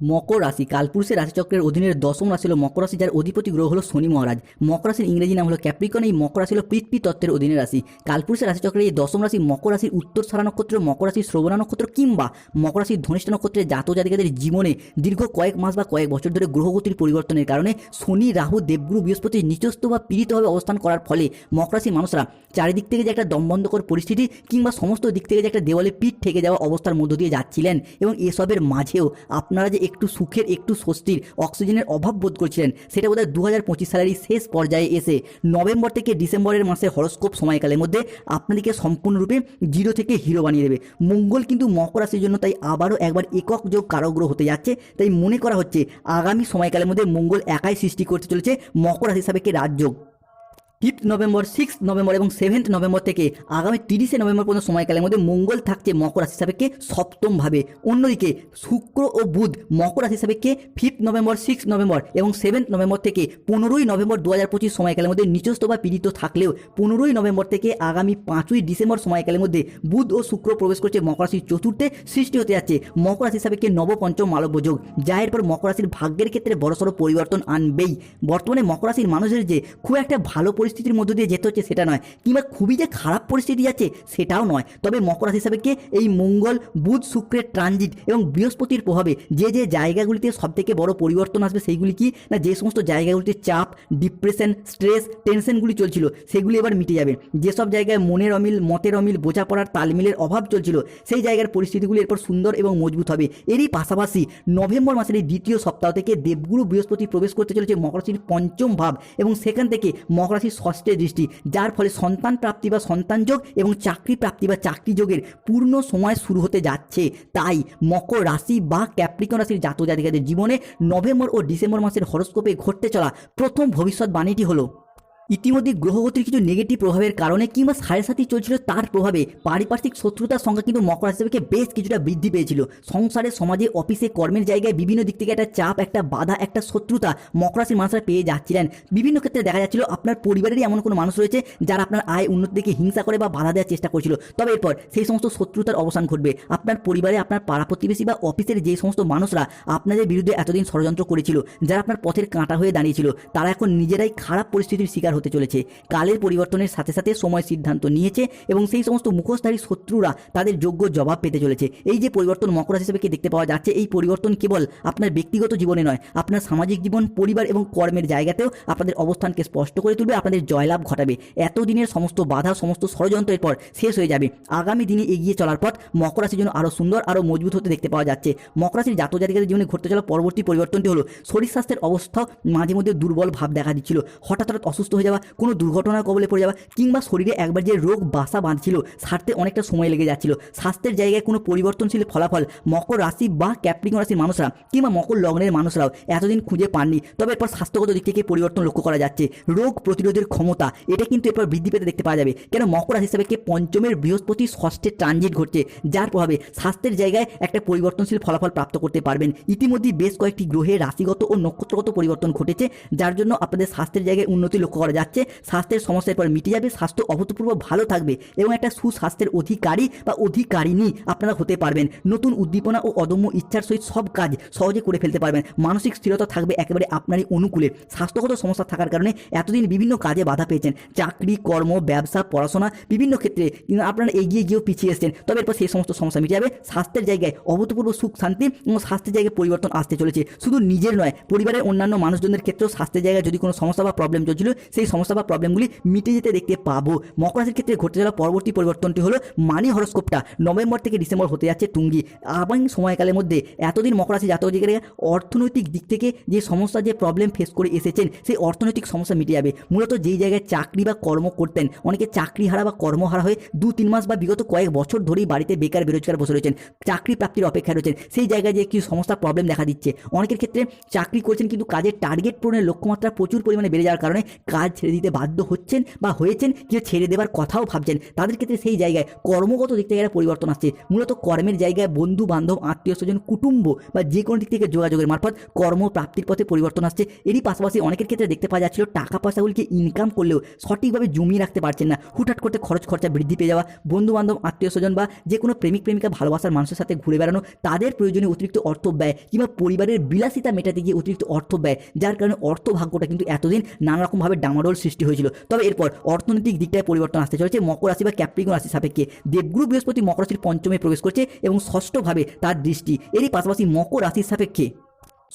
মকর রাশি, কালপুরুষের রাশিচক্রের অধীনের দশম রাশি হলো মকর রাশি, যার অধিপতি গ্রহ হলো শনি মহারাজ। মকর রাশির ইংরেজি নাম হলো ক্যাপ্রিকন এই মকর রাশি হলো পৃথ্বী তত্ত্বের অধীনে রাশি। কালপুরুষের রাশিচক্রের এই দশম রাশি মকর রাশির উত্তর সারা নক্ষত্র, মকর রাশির শ্রবণা নক্ষত্র, কিংবা মকর রাশির ধনিষ্ঠ নক্ষত্রের জাত জাতিকাদের জীবনে দীর্ঘ কয়েক মাস বা কয়েক বছর ধরে গ্রহগতির পরিবর্তনের কারণে শনি, রাহু, দেবগুরু, বৃহস্পতি নিচস্থ বা পীড়িতভাবে অবস্থান করার ফলে মকর রাশির মানুষরা চারিদিক থেকে যে একটা দমবন্ধকর পরিস্থিতি কিংবা সমস্ত দিক থেকে যে একটা দেওয়ালে পিঠ থেকে যাওয়া অবস্থার মধ্য দিয়ে যাচ্ছিলেন এবং এসবের মাঝেও আপনারা যে একটু সুখের, একটু স্বস্তির, অক্সিজেনের অভাব বোধ করছিলেন। সেটা বোধহয় দু হাজার পঁচিশ সালের শেষ পর্যায়ে এসে নভেম্বর থেকে ডিসেম্বরের মাসে হরস্কোপ সময়কালের মধ্যে আপনাদেরকে সম্পূর্ণরূপে জিরো থেকে হিরো বানিয়ে দেবে। মঙ্গল কিন্তু মকর রাশির জন্য তাই আবারও একবার একক যোগ কারগ্রহ হতে যাচ্ছে। তাই মনে করা হচ্ছে, আগামী সময়কালের মধ্যে মঙ্গল একাই সৃষ্টি করতে চলেছে মকর রাশি সাপেক্ষে রাজযোগ। ফিফথ নভেম্বর, সিক্স নভেম্বর এবং সেভেন্থ নভেম্বর থেকে আগামী তিরিশে নভেম্বর পর্যন্ত সময়কালের মধ্যে মঙ্গল থাকছে মকর রাশি সাপেক্ষে সপ্তমভাবে। অন্যদিকে শুক্র ও বুধ মকর রাশি সাপেক্ষে ফিফথ নভেম্বর, সিক্স নভেম্বর এবং সেভেন্থ নভেম্বর থেকে পনেরোই নভেম্বর দু হাজার পঁচিশ সময়কালের মধ্যে নিচস্থ বা পীড়িত থাকলেও পনেরোই নভেম্বর থেকে আগামী পাঁচই ডিসেম্বর সময়কালের মধ্যে বুধ ও শুক্র প্রবেশ করছে মকর রাশির চতুর্থে সৃষ্টি হতে যাচ্ছে মকর রাশি সাপেক্ষে নবপঞ্চম মালব্য যোগ, যা এরপর মকর রাশির ভাগ্যের ক্ষেত্রে বড়সড় পরিবর্তন আনবেই। বর্তমানে মকর রাশির মানুষের যে খুব একটা ভালো পরিস্থিতির মধ্য দিয়ে যেতে হচ্ছে সেটা নয়। কিংবা খুবই যে খারাপ পরিস্থিতি যাচ্ছে সেটাও নয়। তবে মকর রাশি সাপেক্ষে এই মঙ্গল, বুধ, শুক্রের ট্রানজিট এবং বৃহস্পতির প্রভাবে যে যে জায়গাগুলিতে সবথেকে বড় পরিবর্তন আসবে সেইগুলি কি? না, যে সমস্ত জায়গাগুলিতে চাপ ডিপ্রেশন স্ট্রেস টেনশনগুলি চলছিল, সেগুলি এবার মিটে যাবে। যেসব জায়গায় মনের অমিল, মতের অমিল, বোঝাপড়ার তালমিলের অভাব চলছিল, সেই জায়গার পরিস্থিতিগুলি এরপর সুন্দর এবং মজবুত হবে। এরই পাশাপাশি নভেম্বর মাসের এই দ্বিতীয় সপ্তাহ থেকে দেবগুরু বৃহস্পতি প্রবেশ করতে চলেছে মকর রাশির পঞ্চম ভাব এবং সেখান থেকে মকর ষষ্ঠের দৃষ্টি, যার ফলে সন্তান প্রাপ্তি বা সন্তান যোগ এবং চাকরি প্রাপ্তি বা চাকরি যোগের পূর্ণ সময় শুরু হতে যাচ্ছে। তাই মকর রাশি বা ক্যাপ্রিকন রাশির জাত জাতিকাদের জীবনে নভেম্বর ও ডিসেম্বর মাসের হরস্কোপে ঘটতে চলা প্রথম ভবিষ্যৎ বাণীটি হলো ইতিমধ্যে গ্রহগতির কিছু নেগেটিভ প্রভাবের কারণে কিংবা সাড়ে সাথী চলছিল তার প্রভাবে পারিপার্শ্বিক শত্রুতার সংখ্যা কিন্তু মকর রাশি থেকে বেশ কিছুটা বৃদ্ধি পেয়েছিল। সংসারে, সমাজে অফিসে কর্মের জায়গায় বিভিন্ন দিক থেকে একটা চাপ, একটা বাধা, একটা শত্রুতা মকর রাশির মানুষরা পেয়ে যাচ্ছিলেন। বিভিন্ন ক্ষেত্রে দেখা যাচ্ছিল আপনার পরিবারেরই এমন কোনো মানুষ রয়েছে যারা আপনার আয় উন্নতি দিকে হিংসা করে বা বাধা দেওয়ার চেষ্টা করছিল। তবে এরপর সেই সমস্ত শত্রুতার অবসান ঘটবে। আপনার পরিবারে, আপনার পাড়া প্রতিবেশী বা অফিসের যে সমস্ত মানুষরা আপনাদের বিরুদ্ধে এতদিন ষড়যন্ত্র করেছিল, যারা আপনার পথের কাঁটা হয়ে দাঁড়িয়েছিল, তারা এখন নিজেরাই খারাপ পরিস্থিতির শিকার হতে চলেছে। কালের পরিবর্তনের সাথে সাথে সময় সিদ্ধান্ত নিয়েছে এবং সেই সমস্ত মুখোশধারী শত্রুরা তাদের যোগ্য জবাব পেতে চলেছে। এই যে পরিবর্তন মকর রাশি হিসেবে দেখতে পাওয়া যাচ্ছে, এই পরিবর্তন কেবল আপনার ব্যক্তিগত জীবনে নয়, আপনার সামাজিক জীবন, পরিবার এবং কর্মের জায়গাতেও আপনাদের অবস্থানকে স্পষ্ট করে তুলবে, আপনাদের জয়লাভ ঘটাবে। এতদিনের সমস্ত বাধা, সমস্ত ষড়যন্ত্রের পর শেষ হয়ে যাবে। আগামী দিনে এগিয়ে চলার পথ মকর রাশির জন্য আরও সুন্দর আরও মজবুত হতে দেখতে পাওয়া যাচ্ছে। মকর রাশির জাতক জাতিকাদের জীবনে ঘটতে চলা পরবর্তী পরিবর্তনটি হলো, শরীর স্বাস্থ্যের অবস্থা মাঝে মধ্যে দুর্বল ভাব দেখা দিচ্ছিল। হঠাৎ হঠাৎ অসুস্থ হয়ে যাওয়া, কোনো দুর্ঘটনার কবলে পড়ে যাওয়া কিংবা শরীরে একবার যে রোগ বাসা বাঁধছিল, সারতে অনেকটা সময় লেগে যাচ্ছিল। স্বাস্থ্যের জায়গায় কোনো পরিবর্তনশীল ফলাফল, মকর রাশি বা ক্যাপ্রিকন রাশির মানুষরা কিংবা মকর লগ্নের মানুষরাও এতদিন খুঁজে পাননি। তবে এরপর স্বাস্থ্যগত দিক থেকে পরিবর্তন লক্ষ্য করা যাচ্ছে। রোগ প্রতিরোধের ক্ষমতা, এটা কিন্তু এরপর বৃদ্ধি পেতে দেখতে পাওয়া যাবে। কেন মকর রাশি হিসাবে পঞ্চমের বৃহস্পতি ষষ্ঠে ট্রানজিট ঘটছে, যার প্রভাবে স্বাস্থ্যের জায়গায় একটা পরিবর্তনশীল ফলাফল প্রাপ্ত করতে পারবেন। ইতিমধ্যেই বেশ কয়েকটি গ্রহে রাশিগত ও নক্ষত্রগত পরিবর্তন ঘটেছে, যার জন্য আপনাদের স্বাস্থ্যের জায়গায় উন্নতি লক্ষ্য করা যাচ্ছে, স্বাস্থ্যের সমস্যার পর মিটে যাবে, স্বাস্থ্য অভূতপূর্ব ভালো থাকবে এবং একটা সুস্বাস্থ্যের অধিকারী বা অধিকারিণী আপনারা হতে পারবেন। নতুন উদ্দীপনা ও অদম্য ইচ্ছার সহিত সব কাজ সহজে করে ফেলতে পারবেন। মানসিক স্থিরতা থাকবে একেবারে আপনারই অনুকূলে। স্বাস্থ্যগত সমস্যা থাকার কারণে এতদিন বিভিন্ন কাজে বাধা পেয়েছেন। চাকরি, কর্ম, ব্যবসা, পড়াশোনা, বিভিন্ন ক্ষেত্রে আপনারা এগিয়ে গিয়েও পিছিয়ে এসেছেন। তবে এরপর সেই সমস্ত সমস্যা মিটে যাবে। স্বাস্থ্যের জায়গায় অভূতপূর্ব সুখ, শান্তি এবং স্বাস্থ্যের জায়গায় পরিবর্তন আসতে চলেছে। শুধু নিজের নয়, পরিবারের অন্যান্য মানুষজনের ক্ষেত্রেও স্বাস্থ্যের জায়গায় যদি কোনো সমস্যা বা প্রবলেম চলছিল, সেই সমস্যা বা প্রবলেমগুলি মিটে যেতে দেখতে পাবো। মকর রাশির ক্ষেত্রে ঘটতে যাওয়া পরবর্তী পরিবর্তনটি হলো মানি হরস্কোপটা। নভেম্বর থেকে ডিসেম্বর হতে যাচ্ছে তুঙ্গি। আগামী সময়কালের মধ্যে এতদিন মকর রাশি জাতক জাতিকারা অর্থনৈতিক দিক থেকে যে সমস্যা যে প্রবলেম ফেস করে এসেছেন, সেই অর্থনৈতিক সমস্যা মিটে যাবে। মূলত যেই জায়গায় চাকরি বা কর্ম করতেন, অনেকে চাকরি হারা বা কর্মহারা হয়ে দু তিন মাস বা বিগত কয়েক বছর ধরেই বাড়িতে বেকার বেরোজগার বসে রয়েছেন, চাকরি প্রাপ্তির অপেক্ষায় রয়েছেন। সেই জায়গায় যে কি সমস্যা প্রবলেম দেখা দিচ্ছে। অনেকের ক্ষেত্রে চাকরি করছেন কিন্তু কাজের টার্গেট পূরণের লক্ষ্যমাত্রা প্রচুর পরিমাণে বেড়ে যাওয়ার কারণে কাজ ছেড়ে দিতে বাধ্য হচ্ছেন বা হয়েছেন কেউ ছেড়ে দেওয়ার কথাও ভাবছেন। তাদের ক্ষেত্রে সেই জায়গায় কর্মগত দিক থেকে একটা পরিবর্তন আসছে। মূলত কর্মের জায়গায় বন্ধু বান্ধব আত্মীয় স্বজন, কুটুম্ব বা যে কোনো দিক থেকে যোগাযোগের মারফত কর্মপ্রাপ্তির পথে পরিবর্তন আসছে। এরই পাশাপাশি অনেকের ক্ষেত্রে দেখতে পাওয়া যাচ্ছিল টাকা পয়সাগুলিকে ইনকাম করলেও সঠিকভাবে জমিয়ে রাখতে পারছেন না। হুটহাট করতে খরচ খরচা বৃদ্ধি পেয়ে যাওয়া বন্ধু বান্ধব আত্মীয় স্বজন বা যে কোনো প্রেমিক, প্রেমিকা ভালোবাসার মানুষের সাথে ঘুরে বেড়ানো, তাদের প্রয়োজনে অতিরিক্ত অর্থ ব্যয় কিংবা পরিবারের বিলাসিতা মেটাতে গিয়ে অতিরিক্ত অর্থ ব্যয়, যার কারণে অর্থ ভাগ্যটা কিন্তু এতদিন নানা রকমভাবে ডামাডোল সৃষ্টি হয়েছিল। তবে এরপর অর্থনৈতিক দিকটায় পরিবর্তন আসতে চলেছে। মকর রাশি বা ক্যাপ্রিকন রাশি সাপেক্ষে দেবগুরু বৃহস্পতি মকর রাশির পঞ্চমে প্রবেশ করছে এবং ষষ্ঠভাবে তার দৃষ্টি। এরই পাশাপাশি মকর রাশির সাপেক্ষে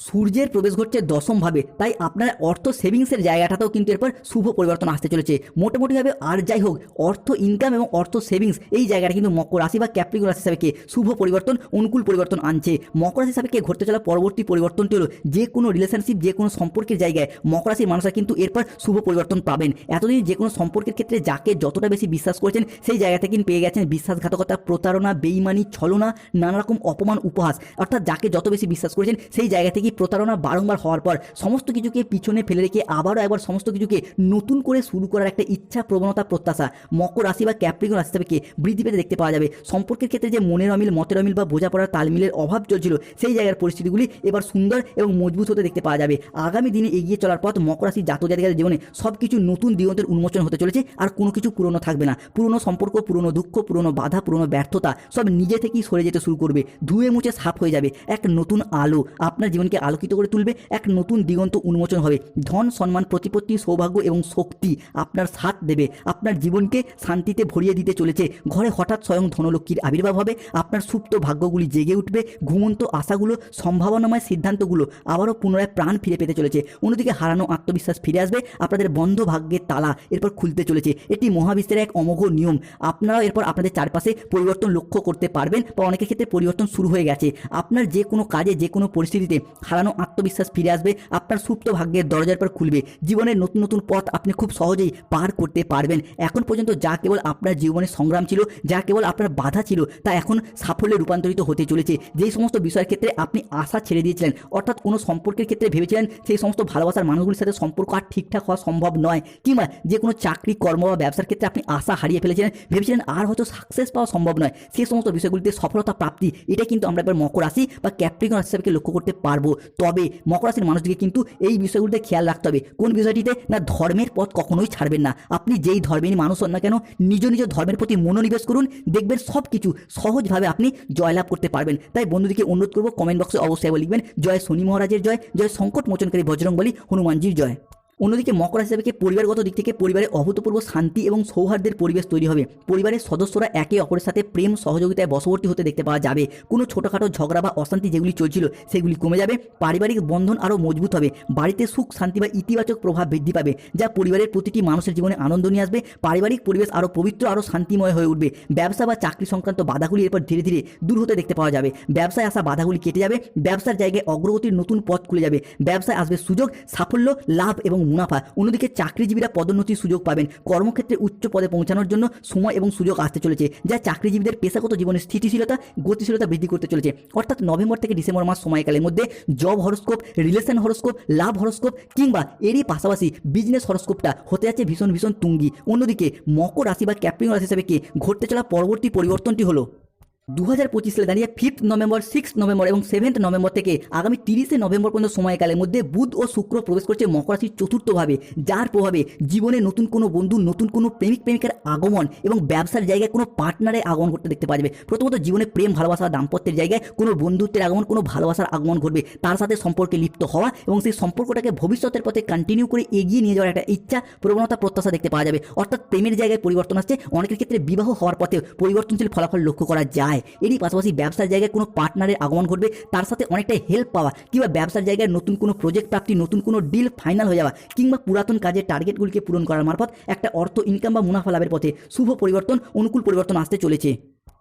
সূর্যের প্রবেশ ঘটছে দশমভাবে। তাই আপনার অর্থ সেভিংসের জায়গাটাতেও কিন্তু এরপর শুভ পরিবর্তন আসতে চলেছে। মোটামুটিভাবে আর যাই হোক, অর্থ ইনকাম এবং অর্থ সেভিংস এই জায়গাটা কিন্তু মকর রাশি বা ক্যাপ্রিকন রাশি সাপেক্ষে শুভ পরিবর্তন, অনুকূল পরিবর্তন আনছে। মকর রাশি সাপেক্ষে ঘটতে চলা পরবর্তী পরিবর্তনটি হলো যে কোনো রিলেশনশিপ যে কোনো সম্পর্কের জায়গায় মকর রাশির মানুষরা কিন্তু এরপর শুভ পরিবর্তন পাবেন। এতদিন যে কোনো সম্পর্কের ক্ষেত্রে যাকে যতটা বেশি বিশ্বাস করেছেন, সেই জায়গা থেকে কিন্তু পেয়ে গেছেন বিশ্বাসঘাতকতা, প্রতারণা, বেইমানি, ছলনা নানা রকম অপমান, উপহাস। অর্থাৎ যাকে যত বেশি বিশ্বাস করেছেন, সেই জায়গা থেকেই প্রতারণা বারংবার হওয়ার পর সমস্ত কিছুকে পিছনে ফেলে রেখে আবারও একবার সমস্ত কিছুকে নতুন করে শুরু করার একটা ইচ্ছা, প্রবণতা, প্রত্যাশা, মকর রাশি বা ক্যাপ্রিকন রাশি থেকে বৃদ্ধি পেতে দেখতে পাওয়া যাবে। সম্পর্কের ক্ষেত্রে যে মনের অমিল, মতের অমিল বা বোঝাপড়ার তালমিলের অভাব চলছিল, সেই জায়গার পরিস্থিতিগুলি এবার সুন্দর এবং মজবুত হতে দেখতে পাওয়া যাবে। আগামী দিনে এগিয়ে চলার পথ মকর রাশি জাতক জাতিকাদের জীবনে সব কিছু নতুন দিগন্তের উন্মোচন হতে চলেছে, আর কোনো কিছু পুরনো থাকবে না। পুরনো সম্পর্ক, পুরনো দুঃখ, পুরনো বাধা, পুরনো ব্যর্থতা সব নিজে থেকেই সরে যেতে শুরু করবে। ধুয়ে মুছে সাফ হয়ে যাবে। এক নতুন আলো আপনার জীবনকে আলোকিত করে তুলবে, এক নতুন দিগন্ত উন্মোচন হবে। ধন, সম্মান, প্রতিপত্তি, সৌভাগ্য এবং শক্তি আপনার সাথ দেবে। আপনার জীবনকে শান্তিতে ভরিয়ে দিতে চলেছে। ঘরে হঠাৎ স্বয়ং ধনলক্ষ্মীর আবির্ভাব হবে। আপনার সুপ্ত ভাগ্যগুলি জেগে উঠবে। ঘুমন্ত আশাগুলো, সম্ভাবনাময় সিদ্ধান্তগুলো আবারও পুনরায় প্রাণ ফিরে পেতে চলেছে। অন্যদিকে হারানো আত্মবিশ্বাস ফিরে আসবে। আপনাদের বন্ধ ভাগ্যের তালা এরপর খুলতে চলেছে। এটি মহাবিশ্বের এক অমোঘ নিয়ম। আপনারাও এরপর আপনাদের চারপাশে পরিবর্তন লক্ষ্য করতে পারবেন। বা অনেকের ক্ষেত্রে পরিবর্তন শুরু হয়ে গেছে। আপনার যে কোনো কাজে, যে কোনো পরিস্থিতিতে হারানো আত্মবিশ্বাস ফিরে আসবে, আপনার সুপ্ত ভাগ্যের দরজার পর খুলবে। জীবনের নতুন নতুন পথ আপনি খুব সহজেই পার করতে পারবেন। এখন পর্যন্ত যা কেবল আপনার জীবনের সংগ্রাম ছিল, যা কেবল আপনার বাধা ছিল, তা এখন সাফল্যে রূপান্তরিত হতে চলেছে। যেই সমস্ত বিষয়ের ক্ষেত্রে আপনি আশা ছেড়ে দিয়েছিলেন, অর্থাৎ কোনো সম্পর্কের ক্ষেত্রে ভেবেছিলেন সেই সমস্ত ভালোবাসার মানুষগুলির সাথে সম্পর্ক আর ঠিকঠাক হওয়া সম্ভব নয়, কিংবা যে কোনো চাকরি, কর্ম বা ব্যবসার ক্ষেত্রে আপনি আশা হারিয়ে ফেলেছিলেন, ভেবেছিলেন আর হয়তো সাকসেস পাওয়া সম্ভব নয়। সেই সমস্ত বিষয়গুলিতে সফলতা প্রাপ্তি, এটা কিন্তু আমরা এবার মকর রাশি বা ক্যাপ্রিকন রাশি হিসাবে লক্ষ্য করতে পারব। তবে মকর রাশির মানুষদেরকে কিন্তু এই বিষয়গুলোতে খেয়াল রাখতে হবে। কোন বিষয়টিতে? না, ধর্মের পথ কখনোই ছাড়বেন না। আপনি যেই ধর্মের মানুষ হন না কেন, নিজ নিজ ধর্মের প্রতি মনোনিবেশ করুন, দেখবেন সব কিছু সহজভাবে আপনি জয়লাভ করতে পারবেন। তাই বন্ধুদেরকে অনুরোধ করব কমেন্ট বক্সে অবশ্যই লিখবেন, জয় শনি মহারাজের জয় জয় সংকট মোচনকারী বজরংবলী হনুমানজির জয়। অন্যদিকে মকর রাশি পরিবারগত দিক থেকে পরিবারে অভূতপূর্ব শান্তি এবং সৌহার্দ্যের পরিবেশ তৈরি হবে? পরিবারের সদস্যরা একে অপরের সাথে প্রেম, সহযোগিতায় বশবর্তী হতে দেখতে পাওয়া যাবে। কোনো ছোটোখাটো ঝগড়া বা অশান্তি যেগুলি চলছিল, সেগুলি কমে যাবে। পারিবারিক বন্ধন আরও মজবুত হবে। বাড়িতে সুখ, শান্তি বা ইতিবাচক প্রভাব বৃদ্ধি পাবে, যা পরিবারের প্রতিটি মানুষের জীবনে আনন্দ নিয়ে আসবে। পারিবারিক পরিবেশ আরও পবিত্র, আরও শান্তিময় হয়ে উঠবে। ব্যবসা বা চাকরি সংক্রান্ত বাধাগুলি এরপর ধীরে ধীরে দূর হতে দেখতে পাওয়া যাবে। ব্যবসায় আসা বাধাগুলি কেটে যাবে। ব্যবসার জায়গায় অগ্রগতির নতুন পথ খুলে যাবে। ব্যবসায় আসবে সুযোগ, সাফল্য, লাভ এবং মুনাফা। অন্যদিকে চাকরিজীবীরা পদোন্নতির সুযোগ পাবেন। কর্মক্ষেত্রে উচ্চ পদে পৌঁছানোর জন্য সময় এবং সুযোগ আসতে চলেছে, যা চাকরিজীবীদের পেশাগত জীবনের স্থিতিশীলতা, গতিশীলতা বৃদ্ধি করতে চলেছে। অর্থাৎ নভেম্বর থেকে ডিসেম্বর মাস সময়কালের মধ্যে job horoscope, relation horoscope, love horoscope কিংবা এরই পাশাপাশি বিজনেস হরস্কোপটা হতে যাচ্ছে ভীষণ ভীষণ তুঙ্গি। অন্যদিকে মকর রাশি বা ক্যাপ্রিং রাশি হিসাবে ঘটতে চলা পরবর্তী পরিবর্তনটি হলো? দু হাজার পঁচিশ সালে দাঁড়িয়ে ফিফথ নভেম্বর সিক্স নভেম্বর এবং সেভেন্থ নভেম্বর থেকে আগামী তিরিশে নভেম্বর পর্যন্ত সময়কালের মধ্যে বুধ ও শুক্র প্রবেশ করছে মকর রাশির চতুর্থভাবে। যার প্রভাবে জীবনে নতুন কোনো বন্ধু, নতুন কোনো প্রেমিক, প্রেমিকার আগমন এবং ব্যবসার জায়গায় কোনো পার্টনারের আগমন করতে দেখতে পাওয়া যাবে প্রথমত জীবনে প্রেম, ভালোবাসা, দাম্পত্যের জায়গায় কোনো বন্ধুত্বের আগমন, কোনো ভালোবাসার আগমন ঘটবে। তার সাথে সম্পর্কে লিপ্ত হওয়া এবং সেই সম্পর্কটাকে ভবিষ্যতের পথে কন্টিনিউ করে এগিয়ে নিয়ে যাওয়ার একটা ইচ্ছা, প্রবণতা, প্রত্যাশা দেখতে পাওয়া যাবে। অর্থাৎ প্রেমের জায়গায় পরিবর্তন আসছে। অনেকের ক্ষেত্রে বিবাহ হওয়ার পথে পরিবর্তনশীল ফলাফল লক্ষ্য করা যায়। এরই পাশাপাশি ব্যবসার জায়গায় কোনো পার্টনারের আগমন ঘটবে, তার সাথে অনেকটাই হেল্প পাওয়া। কিংবা ব্যবসার জায়গায় নতুন কোনো প্রজেক্ট প্রাপ্তি, নতুন কোনো ডিল ফাইনাল হয়ে যাওয়া, কিংবা পুরাতন কাজের টার্গেটগুলিকে পূরণ করার মারফত একটা অর্থ ইনকাম বা মুনাফা লাভের পথে শুভ পরিবর্তন, অনুকূল পরিবর্তন আসতে চলেছে।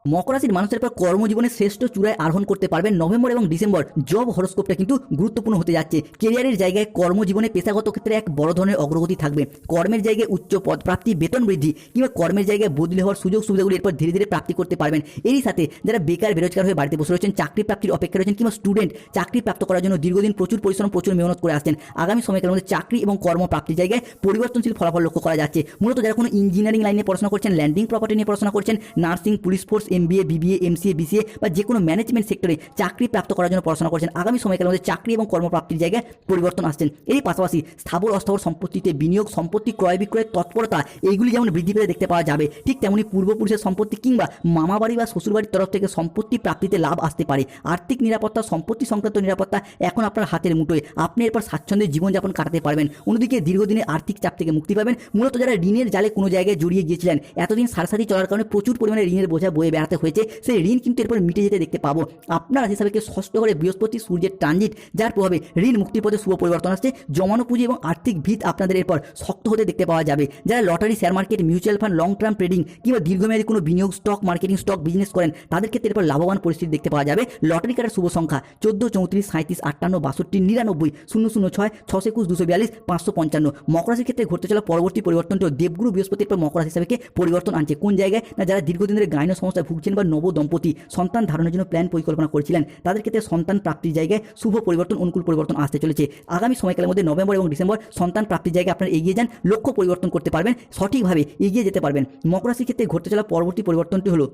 মকর রাশির মানুষের পর কর্মজীবনে শ্রেষ্ঠ চূড়ায় আরোহণ করতে পারবেন নভেম্বর এবং ডিসেম্বর। জব হরস্কোপটা কিন্তু গুরুত্বপূর্ণ হতে যাচ্ছে। কেরিয়ারের জায়গায় কর্মজীবনে পেশাগত ক্ষেত্রে এক বড় ধরনের অগ্রগতি থাকবে। কর্মের জায়গায় উচ্চ পদপ্রাপ্তি বেতন বৃদ্ধি কিংবা কর্মের জায়গায় বদলি হওয়ার সুযোগ সুবিধাগুলি এরপর ধীরে ধীরে প্রাপ্তি করতে পারবেন। এরই সাথে যারা বেকার, বেরোজগার হয়ে বাড়িতে বসে রয়েছেন, চাকরি প্রাপ্তির অপেক্ষা রয়েছেন কিংবা স্টুডেন্ট, চাকরি প্রাপ্ত করার জন্য দীর্ঘদিন প্রচুর পরিশ্রম, প্রচুর মেহনত করে আসছেন। আগামী সময়কালের মধ্যে চাকরি এবং কর্মপ্রাপ্তির জায়গায় পরিবর্তনশীল ফলাফল লক্ষ্য করা যাচ্ছে। মূলত যারা কোনো ইঞ্জিনিয়ারিং লাইনে পড়াশোনা করছেন ল্যান্ডিং প্রপার্টি নিয়ে পড়াশোনা করছেন nursing police force MBA BBA MCA BCA বা যে কোনো ম্যানেজমেন্ট সেক্টরে চাকরি প্রাপ্ত করার জন্য পড়াশোনা করছেন। আগামী সময়কালের মধ্যে চাকরি এবং কর্মপ্রাপ্তির জায়গায় পরিবর্তন আসছেন। এরই পাশাপাশি স্থাবর অস্থাবর সম্পত্তিতে বিনিয়োগ, সম্পত্তি ক্রয় বিক্রয়ের তৎপরতা এইগুলি যেমন বৃদ্ধি পেতে দেখতে পাওয়া যাবে, ঠিক তেমনি পূর্বপুরুষের সম্পত্তি কিংবা মামাবাড়ি বা শ্বশুরবাড়ির তরফ থেকে সম্পত্তি প্রাপ্তিতে লাভ আসতে পারে। আর্থিক নিরাপত্তা, সম্পত্তি সংক্রান্ত নিরাপত্তা এখন আপনার হাতের মুঠোয়। আপনি এরপর স্বাচ্ছন্দ্যে জীবনযাপন কাটাতে পারবেন। অন্যদিকে দীর্ঘদিনের আর্থিক চাপ থেকে মুক্তি পাবেন। মূলত যারা ঋণের জালে কোনো জায়গায় জড়িয়ে গিয়েছিলেন, এতদিন সারসাথী চলার কারণে প্রচুর পরিমাণে ঋণের বোঝা বয়ে বেড়াতে হয়েছে, সেই ঋণ কিন্তু এরপর মিটে যেতে দেখতে পাবো। আপনার রাশি হিসাবে ষষ্ঠ করে বৃহস্পতি, সূর্যের ট্রানজিট, যার প্রভাবে ঋণ, মুক্তির পথে শুভ পরিবর্তন আসছে, জমানো পুঁজি এবং আর্থিক ভিত আপনাদের এরপর শক্ত হতে দেখতে পাওয়া যাবে। যারা lottery share market mutual fund long term trading কিংবা দীর্ঘমেয়াদী কোনো বিনিয়োগ স্টক মার্কেটিং স্টক বিজনেস করেন, তাদের ক্ষেত্রে এরপর লাভবান পরিস্থিতি দেখতে পাওয়া যাবে। লটারি কাটার শুভ সংখ্যা চোদ্দ, চৌত্রিশ সাঁত্রিশ আটান্ন, বাষট্টি, নিরানব্বই, শূন্য শূন্য, ছয়, ছশো একুশ, দুশো বিয়াল্লিশ, পাঁচশো পঞ্চান্ন। মকর রাশির ক্ষেত্রে ঘটতে চলা পরবর্তী পরিবর্তনটি দেবগুরু বৃহস্পতির পর মকর রাশি হিসাবে পরিবর্তন আনছে, কোন জায়গায়? না যারা দীর্ঘদিন ধরে গাইন সমস্যায় ভুগছেন বা নব দম্পতি সন্তান ধারণের জন্য প্ল্যান পরিকল্পনা করেছিলেন, তাদের ক্ষেত্রে সন্তান প্রাপ্তির জায়গায় শুভ পরিবর্তন, অনুকূল পরিবর্তন আসতে চলেছে। আগামী সময়কালের মধ্যে নভেম্বর এবং ডিসেম্বর সন্তান প্রাপ্তির জায়গায় আপনার এগিয়ে যান, লক্ষ্য পরিবর্তন করতে পারবেন, সঠিকভাবে এগিয়ে যেতে পারবেন। মকরাশির ক্ষেত্রে ঘটতে চলা পরবর্তী পরিবর্তনটি হলো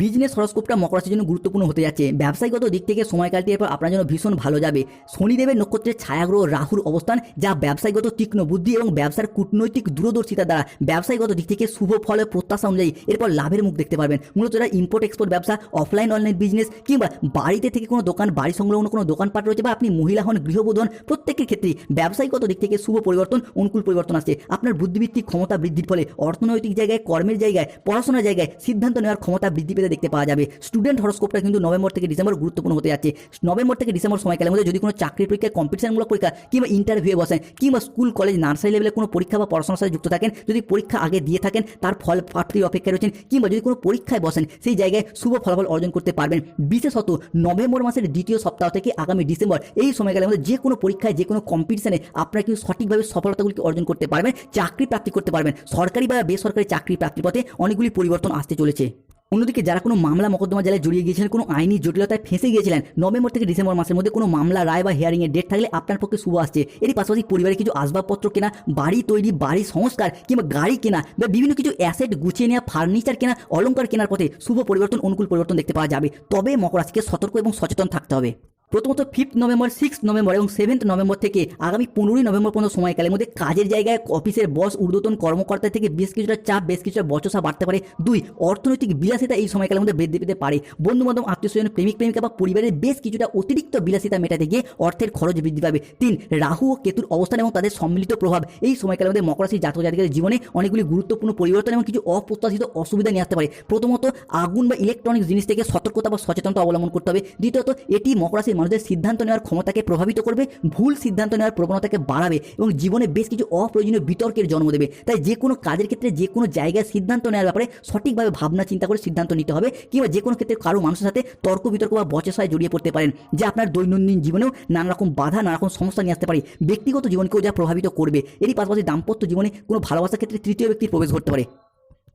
বিজনেস হরস্কোপটা মকর রাশির জন্য গুরুত্বপূর্ণ হতে যাচ্ছে। ব্যবসায়িকগত দিক থেকে সময় সময়কালটি এরপর আপনার জন্য ভীষণ ভালো যাবে। শনিদেবের নক্ষত্রের ছায়াগ্রহ রাহুর অবস্থান, যা ব্যবসায়িকগত তীক্ষ্ণ বুদ্ধি এবং ব্যবসার কূটনৈতিক দূরদর্শিতা দ্বারা ব্যবসায়িকগত দিক থেকে শুভ ফলের প্রত্যাশা অনুযায়ী এরপর লাভের মুখ দেখতে পারবেন। মূলত যারা ইম্পোর্ট এক্সপোর্ট ব্যবসা অফলাইন অনলাইন বিজনেস কিংবা বাড়িতে থেকে কোনো দোকান, বাড়ি সংলগ্ন কোনো দোকানপাট রয়েছে বা আপনি মহিলা হন, গৃহবধূ হন, প্রত্যেকের ক্ষেত্রে ব্যবসায়িকগত দিক থেকে শুভ পরিবর্তন, অনুকূল পরিবর্তন আসছে। আপনার বুদ্ধিভিত্তিক ক্ষমতা বৃদ্ধির ফলে অর্থনৈতিক জায়গায়, কর্মের জায়গায়, পড়াশোনার জায়গায় সিদ্ধান্ত নেওয়ার ক্ষমতা বৃদ্ধি পেতে দেখতে পাওয়া যাবে। স্টুডেন্ট হরস্কোপটা কিন্তু নভেম্বর থেকে ডিসেম্বর গুরুত্বপূর্ণ হতে যাচ্ছে। নভেম্বর থেকে ডিসেম্বর সময়কালের মধ্যে যদি কোনো চাকরির পরীক্ষা কম্পিটিশনমূলক পরীক্ষা কিংবা ইন্টারভিউ বসেন কিংবা স্কুল কলেজ নার্সারি লেভেলে কোনো পরীক্ষা বা পড়াশোনার সাথে যুক্ত থাকেন, যদি পরীক্ষা আগে দিয়ে থাকেন, তার ফল প্রাপ্তির অপেক্ষায় রয়েছেন কিংবা যদি কোনো পরীক্ষায় বসেন, সেই জায়গায় শুভ ফলাফল অর্জন করতে পারবেন। বিশেষত নভেম্বর মাসের দ্বিতীয় সপ্তাহ থেকে আগামী ডিসেম্বর এই সময়কালের মধ্যে যে কোনো পরীক্ষায়, যে কোনো কম্পিটিশনে আপনারা কিন্তু সঠিকভাবে সফলতাগুলিকে অর্জন করতে পারবেন, চাকরি প্রাপ্তি করতে পারবেন। সরকারি বা বেসরকারি চাকরি প্রাপ্তির পথে অনেকগুলি পরিবর্তন আসতে চলেছে। অন্যদিকে যারা কোনো মামলা মকদ্দমা জেলায় জড়িয়ে গিয়েছিলেন, কোনো আইনি জটিলতায় ফেঁসে গিয়েছিলেন, নভেম্বর থেকে ডিসেম্বর মাসের মধ্যে কোনো মামলা, রায় বা হিয়ারিংয়ের ডেট থাকলে আপনার পক্ষে শুভ আসছে। এরই পাশাপাশি পরিবারের কিছু আসবাবপত্র কেনা, বাড়ি তৈরি, বাড়ি সংস্কার কিংবা গাড়ি কেনা বা বিভিন্ন কিছু অ্যাসেট গুছিয়ে নেওয়া ফার্নিচার কেনা অলঙ্কার কেনার পথে শুভ পরিবর্তন, অনুকূল পরিবর্তন দেখতে পাওয়া যাবে। তবে মকর রাশিকে সতর্ক এবং সচেতন থাকতে হবে। প্রথমত ফিফথ নভেম্বর সিক্স নভেম্বর এবং সেভেন্থ নভেম্বর থেকে আগামী পনেরোই নভেম্বর পর্যন্ত সময়কালের মধ্যে কাজের জায়গায় অফিসের বস, ঊর্ধ্বতন কর্মকর্তা থেকে বেশ কিছুটা চাপ, বেশ কিছুটা বচসা বাড়তে পারে। দুই, অর্থনৈতিক বিলাসিতা এই সময়কালের মধ্যে বৃদ্ধি পেতে পারে। বন্ধু বান্ধব আত্মীয় স্বজন প্রেমিক প্রেমিকা বা পরিবারের বেশ কিছুটা অতিরিক্ত বিলাসিতা মেটাতে গিয়ে অর্থের খরচ বৃদ্ধি পাবে। তিন, রাহু ও কেতুর অবস্থান এবং তাদের সম্মিলিত প্রভাব এই সময়কালের মধ্যে মকর রাশির জাতক জাতিকাদের জীবনে অনেকগুলি গুরুত্বপূর্ণ পরিবর্তন এবং কিছু অপ্রত্যাশিত অসুবিধা নিয়ে আসতে পারে। প্রথমত, আগুন বা ইলেকট্রনিক জিনিস থেকে সতর্কতা বা সচেতনতা অবলম্বন করতে হবে। দ্বিতীয়ত, এটি মকর রাশির মানুষদের সিদ্ধান্ত নেওয়ার ক্ষমতাকে প্রভাবিত করবে, ভুল সিদ্ধান্ত নেওয়ার প্রবণতাকে বাড়াবে এবং জীবনে বেশ কিছু অপ্রয়োজনীয় বিতর্কের জন্ম দেবে। তাই যে কোনো কাজের ক্ষেত্রে, যে কোনো জায়গায় সিদ্ধান্ত নেওয়ার ব্যাপারে সঠিকভাবে ভাবনা চিন্তা করে সিদ্ধান্ত নিতে হবে কিংবা যে কোনো ক্ষেত্রে কারও মানুষের সাথে তর্ক বিতর্ক বা বচসায় জড়িয়ে পড়তে পারেন, যা আপনার দৈনন্দিন জীবনেও নানা রকম বাধা, নানা রকম সমস্যা নিয়ে আসতে পারে। ব্যক্তিগত জীবনকেও যা প্রভাবিত করবে, এরই পাশাপাশি দাম্পত্য জীবনে কোনো ভালোবাসার ক্ষেত্রে তৃতীয় ব্যক্তির প্রবেশ ঘটতে পারে।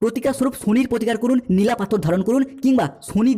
প্রতিকার স্বরূপ শনির প্রতিকার করুন, নীলা পাথর ধারণ করুন কিংবা শনির